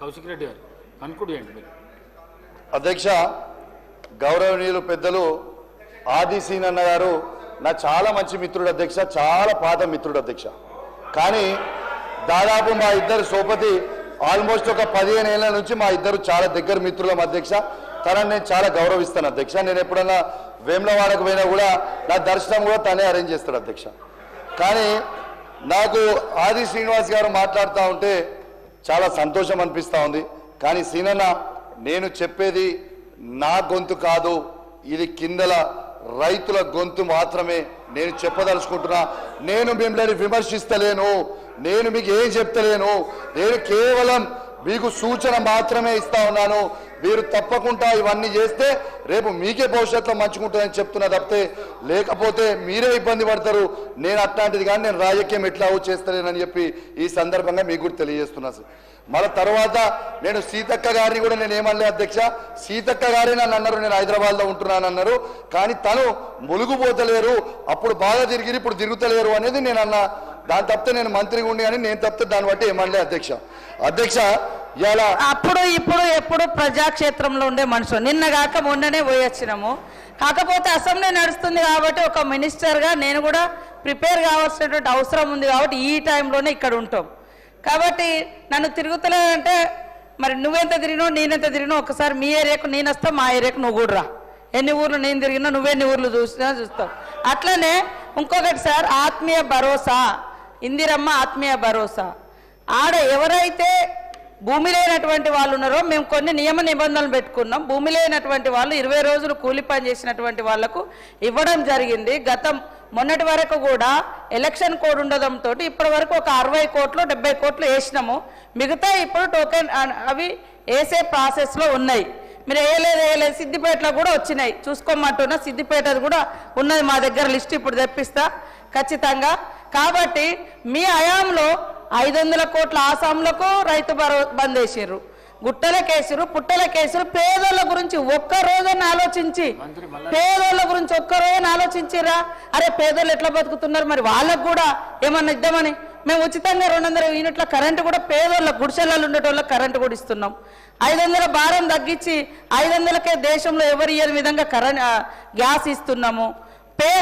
కౌశిక్ రెడ్డి గారు కన్క్లూడ్ చేయండి మీరు. అధ్యక్ష గౌరవనీయులు పెద్దలు ఆది సీనన్న గారు నా చాలా మంచి మిత్రుడు అధ్యక్ష చాలా పాత మిత్రుడు అధ్యక్ష. కానీ దాదాపు మా ఇద్దరు సోపతి ఆల్మోస్ట్ ఒక పదిహేను ఏళ్ళ నుంచి మా ఇద్దరు చాలా దగ్గర మిత్రులం అధ్యక్ష. తనని నేను చాలా గౌరవిస్తాను అధ్యక్ష. నేను ఎప్పుడన్నా వేములవాడకు పోయినా కూడా నా దర్శనం కూడా తనే అరేంజ్ చేస్తాడు అధ్యక్ష. కానీ నాకు ఆది శ్రీనివాస్ గారు మాట్లాడుతూ ఉంటే చాలా సంతోషం అనిపిస్తూ ఉంది. కానీ సీనన్న నేను చెప్పేది నా గొంతు కాదు. ఇది కిందల రైతుల గొంతు మాత్రమే. నేను చెప్పదలుచుకుంటున్నా నేను మిమ్మల్ని విమర్శిస్తలేను. నేను మీకు ఏం చెప్తలేను. నేను కేవలం మీకు సూచన మాత్రమే ఇస్తా ఉన్నాను. మీరు తప్పకుండా ఇవన్నీ చేస్తే రేపు మీకే భవిష్యత్తులో మంచుకుంటుందని చెప్తున్నా తప్పితే లేకపోతే మీరే ఇబ్బంది పడతారు. నేను అట్లాంటిది కానీ నేను రాజకీయం ఎట్లా చేస్తలేనని చెప్పి ఈ సందర్భంగా మీకు కూడా తెలియజేస్తున్నా సార్. మళ్ళీ తర్వాత నేను సీతక్క గారిని కూడా నేను ఏమనలే అధ్యక్ష సీతక్క గారే నన్ను అన్నారు నేను హైదరాబాద్లో ఉంటున్నాను అన్నారు కానీ తను ములుగుపోతలేరు అప్పుడు బాగా తిరిగి ఇప్పుడు తిరుగుతలేరు అనేది నేను అన్నా దాని తప్పితే నేను మంత్రిగా ఉండి కానీ నేను తప్పితే దాన్ని బట్టి ఏమనలే అధ్యక్ష. అధ్యక్ష అప్పుడు ఇప్పుడు ఎప్పుడు ప్రజాక్షేత్రంలో ఉండే మనుషులు. నిన్న కాక మొన్ననే పోయొచ్చినాము కాకపోతే అసెంబ్లీ నడుస్తుంది కాబట్టి ఒక మినిస్టర్గా నేను కూడా ప్రిపేర్ కావాల్సినటువంటి అవసరం ఉంది కాబట్టి ఈ టైంలోనే ఇక్కడ ఉంటాం. కాబట్టి నన్ను తిరుగుతలేదంటే మరి నువ్వెంత తిరిగినావు నేనెంత తిరిగినావు ఒకసారి మీ ఏరియాకు నేను వస్తా మా ఏరియాకు నువ్వు కూడా రా. ఎన్ని ఊర్లు నేను తిరిగినా నువ్వెన్ని ఊర్లు చూసినా చూస్తావు. అట్లనే ఇంకొకటి సార్ ఆత్మీయ భరోసా. ఇందిరమ్మ ఆత్మీయ భరోసా. ఆడ ఎవరైతే భూమి లేనటువంటి వాళ్ళు ఉన్నారో మేము కొన్ని నియమ నిబంధనలు పెట్టుకున్నాం. భూమి లేనటువంటి వాళ్ళు ఇరవై రోజులు కూలి పని చేసినటువంటి వాళ్ళకు ఇవ్వడం జరిగింది. గతం మొన్నటి వరకు కూడా ఎలక్షన్ కోడ్ ఉండడంతో ఇప్పటి వరకు ఒక అరవై కోట్లు డెబ్బై కోట్లు వేసినాము. మిగతా ఇప్పుడు టోకెన్ అవి వేసే ప్రాసెస్లో ఉన్నాయి. మీరు వేయలేదు వేయలేదు సిద్దిపేటలో కూడా వచ్చినాయి. చూసుకోమంటున్నా సిద్దిపేటది కూడా ఉన్నది మా దగ్గర లిస్ట్ ఇప్పుడు తెప్పిస్తా ఖచ్చితంగా. కాబట్టి మీ హయాంలో ఐదు వందల కోట్ల ఆసాంలకు రైతు బరో బంద్ వేసిర్రు గుట్టల కేసులు పుట్టల కేసులు పేదోళ్ళ గురించి ఒక్క రోజున ఆలోచించి పేదోళ్ళ గురించి ఒక్క రోజున ఆలోచించిరా? అరే పేదోళ్ళు ఎట్లా బతుకుతున్నారు? మరి వాళ్ళకు కూడా ఏమన్నా ఇద్దామని? మేము ఉచితంగా రెండు వందల యూనిట్ల కరెంటు కూడా పేదోళ్ళ గుడిసెలలో ఉండేటోళ్ళకి కరెంటు కూడా ఇస్తున్నాం. ఐదు వందల భారం తగ్గించి ఐదు వందలకే దేశంలో ఎవరు ఇయ్యని విధంగా కరెంట్ గ్యాస్ ఇస్తున్నాము.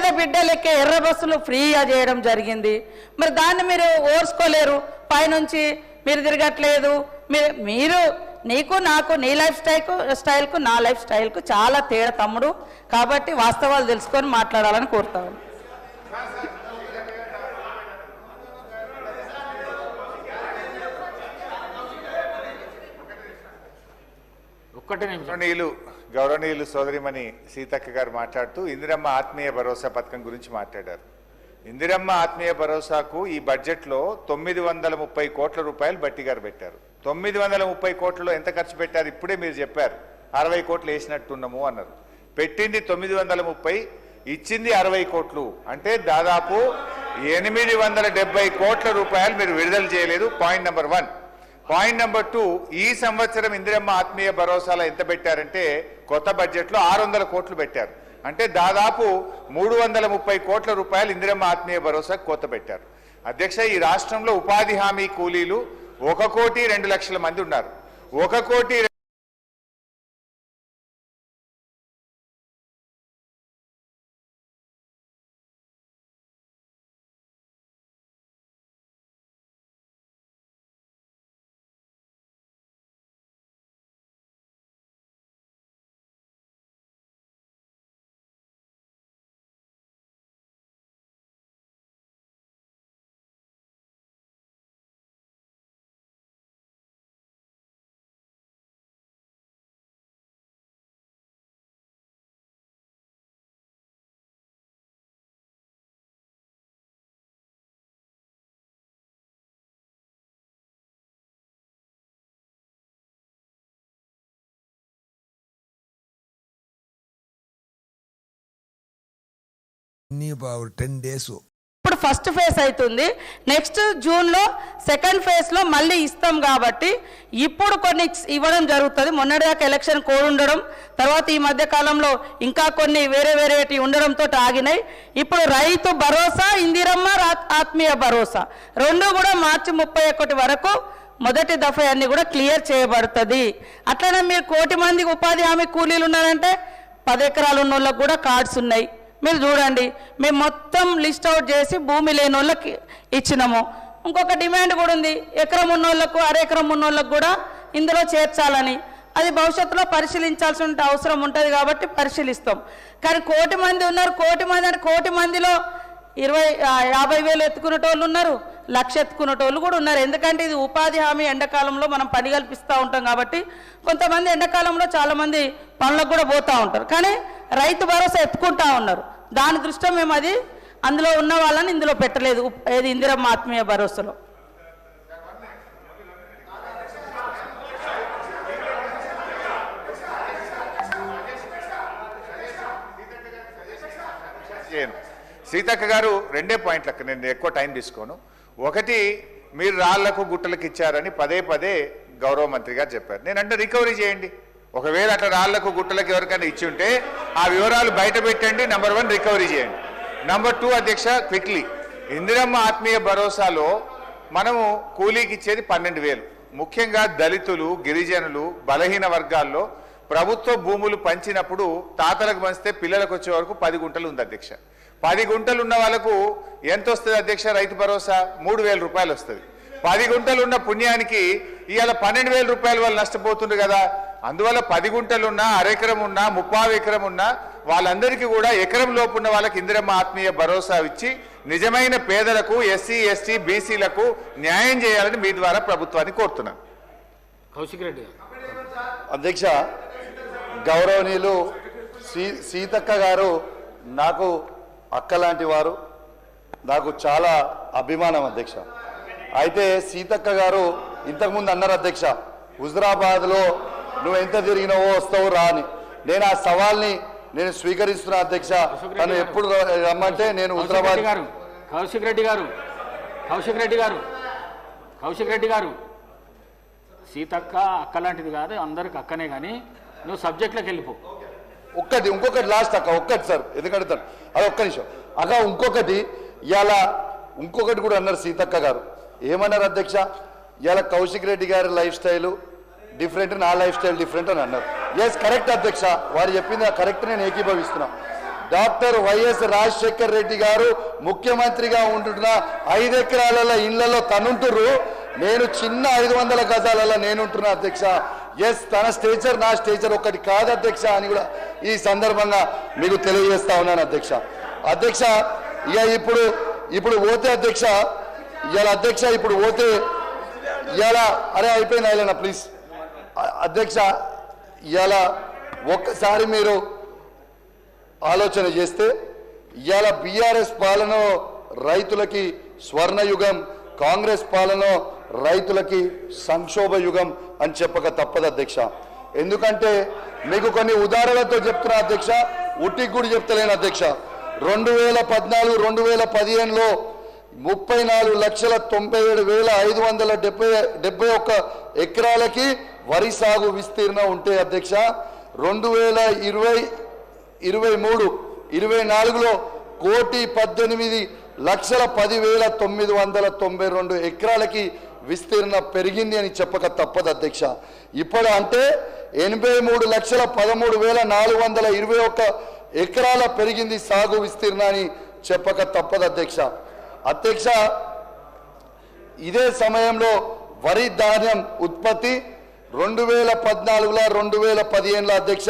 పేద బిడ్డలకే ఎర్ర బస్సులు ఫ్రీగా చేయడం జరిగింది. మరి దాన్ని మీరు ఓర్చుకోలేరు. పైనుంచి మీరు తిరగట్లేదు. మీరు మీరు నీకు నాకు నీ లైఫ్ స్టైల్కు స్టైల్కు నా లైఫ్ స్టైల్కు చాలా తేడా తమ్ముడు. కాబట్టి వాస్తవాలు తెలుసుకొని మాట్లాడాలని కోరుతాను. ఒక్కటే నిమిషం. గౌరవనీయులు గౌరవనీయులు సోదరిమణి సీతక్క గారు మాట్లాడుతూ ఇందిరమ్మ ఆత్మీయ భరోసా పథకం గురించి మాట్లాడారు. ఇందిరమ్మ ఆత్మీయ భరోసాకు ఈ బడ్జెట్లో తొమ్మిది వందల ముప్పై కోట్ల రూపాయలు బట్టి గారు పెట్టారు. తొమ్మిది వందల ముప్పై కోట్లలో ఎంత ఖర్చు పెట్టారు ఇప్పుడే మీరు చెప్పారు. అరవై కోట్లు వేసినట్టున్నాము అన్నారు. పెట్టింది తొమ్మిది వందల ముప్పై ఇచ్చింది అరవై కోట్లు. అంటే దాదాపు ఎనిమిది వందల డెబ్బై కోట్ల రూపాయలు మీరు విడుదల చేయలేదు point number one. Point number two ఈ సంవత్సరం ఇందిరమ్మ ఆత్మీయ భరోసాలో ఎంత పెట్టారంటే కొత్త బడ్జెట్లో ఆరు వందల కోట్లు పెట్టారు. అంటే దాదాపు మూడు వందల ముప్పై కోట్ల రూపాయలు ఇందిరమ్మ ఆత్మీయ భరోసాకు కోత పెట్టారు. అధ్యక్ష ఈ రాష్ట్రంలో ఉపాధి హామీ కూలీలు ఒక కోటి రెండు లక్షల మంది ఉన్నారు. ఒక కోటి టెన్ డేస్ ఇప్పుడు ఫస్ట్ ఫేజ్ అవుతుంది నెక్స్ట్ జూన్లో సెకండ్ ఫేజ్లో మళ్ళీ ఇస్తాం కాబట్టి ఇప్పుడు కొన్ని ఇవ్వడం జరుగుతుంది. మొన్నటిదాకా ఎలక్షన్ కోడ్ ఉండడం తర్వాత ఈ మధ్య కాలంలో ఇంకా కొన్ని వేరే వేరేటి ఉండడంతో ఆగినాయి. ఇప్పుడు రైతు భరోసా ఇందిరమ్మ ఆత్మీయ భరోసా. రెండు కూడా మార్చి ముప్పై ఒకటి వరకు మొదటి దఫా అన్ని కూడా క్లియర్ చేయబడుతుంది. అట్లనే మీరు కోటి మందికి ఉపాధి హామీ కూలీలు ఉన్నారంటే పది ఎకరాలు ఉన్న కూడా కార్డ్స్ ఉన్నాయి. మీరు చూడండి మేము మొత్తం లిస్ట్ అవుట్ చేసి భూమి లేని వాళ్ళకి ఇచ్చినాము. ఇంకొక డిమాండ్ కూడా ఉంది ఎకరం ఉన్నోళ్ళకు అరెకరం ఉన్నోళ్ళకు ఎకరం కూడా ఇందులో చేర్చాలని. అది భవిష్యత్తులో పరిశీలించాల్సిన అవసరం ఉంటుంది కాబట్టి పరిశీలిస్తాం. కానీ కోటి మంది ఉన్నారు కోటి మంది అంటే కోటి మందిలో ఇరవై యాభై వేలు ఎత్తుకునేటోళ్ళు ఉన్నారు లక్ష ఎత్తుకునేటోళ్ళు కూడా ఉన్నారు. ఎందుకంటే ఇది ఉపాధి హామీ ఎండాకాలంలో మనం పని కల్పిస్తూ ఉంటాం కాబట్టి కొంతమంది ఎండాకాలంలో చాలామంది పనులకు కూడా పోతూ ఉంటారు. కానీ రైతు భరోసా ఎత్తుకుంటా ఉన్నారు. దాని దృష్ట్యా మేము అది? అందులో ఉన్న వాళ్ళని ఇందులో పెట్టలేదు. ఏది ఇందిరమ్మ ఆత్మీయ భరోసాలో. సీతక్క గారు రెండే పాయింట్లకు నేను ఎక్కువ టైం తీసుకోను. ఒకటి మీరు రాళ్ళకు గుట్టలకు ఇచ్చారని పదే పదే గౌరవ మంత్రి గారు చెప్పారు. నేనంటే రికవరీ చేయండి. ఒకవేళ అట్లా రాళ్ళకు గుట్టలకు ఎవరికైనా ఇచ్చి ఉంటే ఆ వివరాలు బయట పెట్టండి నెంబర్ వన్ రికవరీ చేయండి. నెంబర్ టూ అధ్యక్ష క్విక్లీ ఇందిరమ్మ ఆత్మీయ భరోసాలో మనము కూలీకి ఇచ్చేది పన్నెండు వేలు. ముఖ్యంగా దళితులు గిరిజనులు బలహీన వర్గాల్లో ప్రభుత్వ భూములు పంచినప్పుడు తాతలకు పంచితే పిల్లలకు వచ్చే వరకు పది గుంటలు ఉంది అధ్యక్ష. పది గుంటలు ఉన్న వాళ్ళకు ఎంత వస్తుంది అధ్యక్ష రైతు భరోసా? మూడు వేల రూపాయలు వస్తుంది. పది గుంటలు ఉన్న పుణ్యానికి ఇవాళ పన్నెండు వేల రూపాయలు వాళ్ళు నష్టపోతుంది కదా. అందువల్ల పది గుంటలున్నా అరెకరం ఉన్నా ముప్పావు ఎకరం ఉన్నా వాళ్ళందరికీ కూడా ఎకరం లోపు ఉన్న వాళ్ళకి ఇందిరమ్మ ఆత్మీయ భరోసా ఇచ్చి నిజమైన పేదలకు ఎస్సీ ఎస్టీ బీసీలకు న్యాయం చేయాలని మీ ద్వారా ప్రభుత్వాన్ని కోరుతున్నాను. కౌశిక్ రెడ్డి గారు. అధ్యక్ష గౌరవనీయులు సీ సీతక్క గారు నాకు అక్క లాంటి వారు. నాకు చాలా అభిమానం అధ్యక్ష. అయితే సీతక్క గారు ఇంతకుముందు అన్నారు అధ్యక్ష హుజరాబాద్లో నువ్వు ఎంత తిరిగినావో వస్తావు రా అని నేను ఆ సవాల్ని నేను స్వీకరిస్తున్నా అధ్యక్ష. తను ఎప్పుడు రమ్మంటే నేను హుజరాబాద్ రెడ్డి గారు. కౌశిక్ రెడ్డి గారు. కౌశిక్ రెడ్డి గారు. కౌశిక్ రెడ్డి గారు. సీతక్క అక్క లాంటిది కాదు అందరికి అక్కనే కానీ నువ్వు సబ్జెక్ట్లోకి వెళ్ళిపో. ఒక్కటి ఇంకొకటి లాస్ట్ అక్క ఒక్కటి సార్ ఎందుకంటే అది ఒక్క నిమిషం. అక్క ఇంకొకటి ఇవాళ ఇంకొకటి కూడా అన్నారు సీతక్క గారు. ఏమన్నారు అధ్యక్ష? ఇవాళ కౌశిక్ రెడ్డి గారి లైఫ్ స్టైల్ డిఫరెంట్ నా లైఫ్ స్టైల్ డిఫరెంట్ అని అన్నారు. ఎస్ కరెక్ట్ అధ్యక్ష. వారు చెప్పింది కరెక్ట్ నేను ఏకీభవిస్తున్నా. డాక్టర్ వైఎస్ రాజశేఖర్ రెడ్డి గారు ముఖ్యమంత్రిగా ఉంటున్న ఐదు ఎకరాల ఇళ్ళలో తనుంటురు నేను చిన్న ఐదు వందల గజాలలో నేనుంటున్నా అధ్యక్ష. ఎస్ తన స్టేచర్ నా స్టేచర్ ఒకటి కాదు అధ్యక్ష అని కూడా ఈ సందర్భంగా మీకు తెలియజేస్తా ఉన్నాను అధ్యక్ష. అధ్యక్ష ఇక ఇప్పుడు ఇప్పుడు పోతే అధ్యక్ష ఇవాళ అధ్యక్ష ఇప్పుడు పోతే ఇవాళ అరే అయిపోయింది ఆయన ప్లీజ్ అధ్యక్ష ఇవాళ ఒక్కసారి మీరు ఆలోచన చేస్తే ఇవాళ బీఆర్ఎస్ పాలన రైతులకి స్వర్ణయుగం కాంగ్రెస్ పాలన రైతులకి సంక్షోభ యుగం అని చెప్పక తప్పదు అధ్యక్ష. ఎందుకంటే మీకు కొన్ని ఉదాహరణలతో చెప్తున్నా అధ్యక్ష ఉట్టికి కూడా చెప్తలేను అధ్యక్ష. రెండు వేల పద్నాలుగు రెండు వేల పదిహేనులో ముప్పై నాలుగు లక్షల తొంభై ఏడు వేల ఐదు వందల డెబ్బై డెబ్బై ఒక్క ఎకరాలకి వరి సాగు విస్తీర్ణం ఉంటే అధ్యక్ష రెండు వేల ఇరవై ఇరవై మూడు ఇరవై నాలుగులో కోటి పద్దెనిమిది లక్షల పదివేల తొమ్మిది వందల తొంభై రెండు ఎకరాలకి విస్తీర్ణ పెరిగింది అని చెప్పక తప్పదు అధ్యక్ష. ఇప్పుడు అంటే ఎనభై మూడు లక్షల పదమూడు వేల నాలుగు వందల ఇరవై ఒక్క ఎకరాల పెరిగింది సాగు విస్తీర్ణ అని చెప్పక తప్పదు అధ్యక్ష. అధ్యక్ష ఇదే సమయంలో వరి ధాన్యం ఉత్పత్తి రెండు వేల పద్నాలుగులో రెండు వేల పదిహేనులో అధ్యక్ష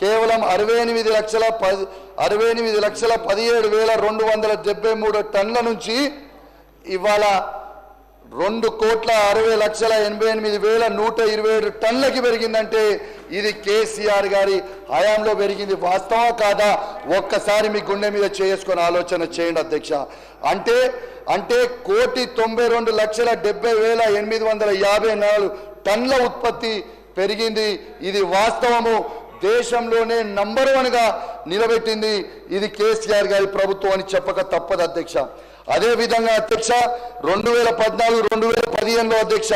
కేవలం అరవై ఎనిమిది లక్షల పది అరవై ఎనిమిది లక్షల పదిహేడు వేల రెండు వందల డెబ్బై మూడు టన్నుల నుంచి ఇవాళ రెండు కోట్ల అరవై లక్షల ఎనభై ఎనిమిది వేల నూట ఇరవై ఏడు టన్నులకి పెరిగిందంటే ఇది కేసీఆర్ గారి హయాంలో పెరిగింది వాస్తవా కాదా? ఒక్కసారి మీ గుండె మీద చేసుకొని ఆలోచన చేయండి అధ్యక్ష. అంటే అంటే కోటి తొంభై రెండు లక్షల డెబ్బై వేల ఎనిమిది వందల యాభై నాలుగు టన్ల ఉత్పత్తి పెరిగింది. ఇది వాస్తవము. దేశంలోనే నంబర్ వన్గా నిలబెట్టింది ఇది కేసీఆర్ గారి ప్రభుత్వం అని చెప్పక తప్పదు అధ్యక్ష. అదే విధంగా అధ్యక్ష రెండు వేల పద్నాలుగు రెండు వేల పదిహేనులో అధ్యక్ష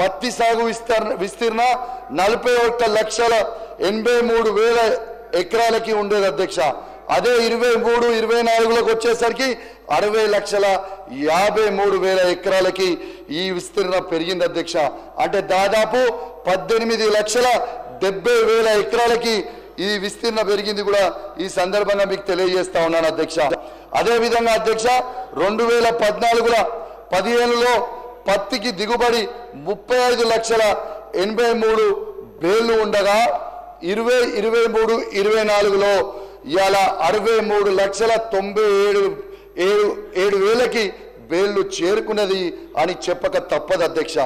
పత్తి సాగు విస్తీర్ణ విస్తీర్ణ నలభై ఒక్క లక్షల ఎనభై మూడు వేల ఎకరాలకి ఉండేది అధ్యక్ష. అదే ఇరవై మూడు ఇరవై నాలుగులోకి వచ్చేసరికి అరవై లక్షల యాభై మూడు వేల ఎకరాలకి ఈ విస్తీర్ణ పెరిగింది అధ్యక్ష. అంటే దాదాపు పద్దెనిమిది లక్షల డెబ్బై వేల ఎకరాలకి ఈ విస్తీర్ణ పెరిగింది కూడా ఈ సందర్భంగా మీకు తెలియజేస్తా ఉన్నాను అధ్యక్ష. అదే విధంగా అధ్యక్ష రెండు వేల పద్నాలుగుల పదిహేనులో పత్తికి దిగుబడి ముప్పై ఐదు లక్షల ఎనభై మూడు వేలు ఉండగా ఇరవై ఇరవై మూడు ఇరవై నాలుగులో ఇవాళ అరవై మూడు లక్షల తొంభై ఏడు ఏడు ఏడు వేలకి బేళ్ళు చేరుకున్నది అని చెప్పక తప్పదు అధ్యక్ష.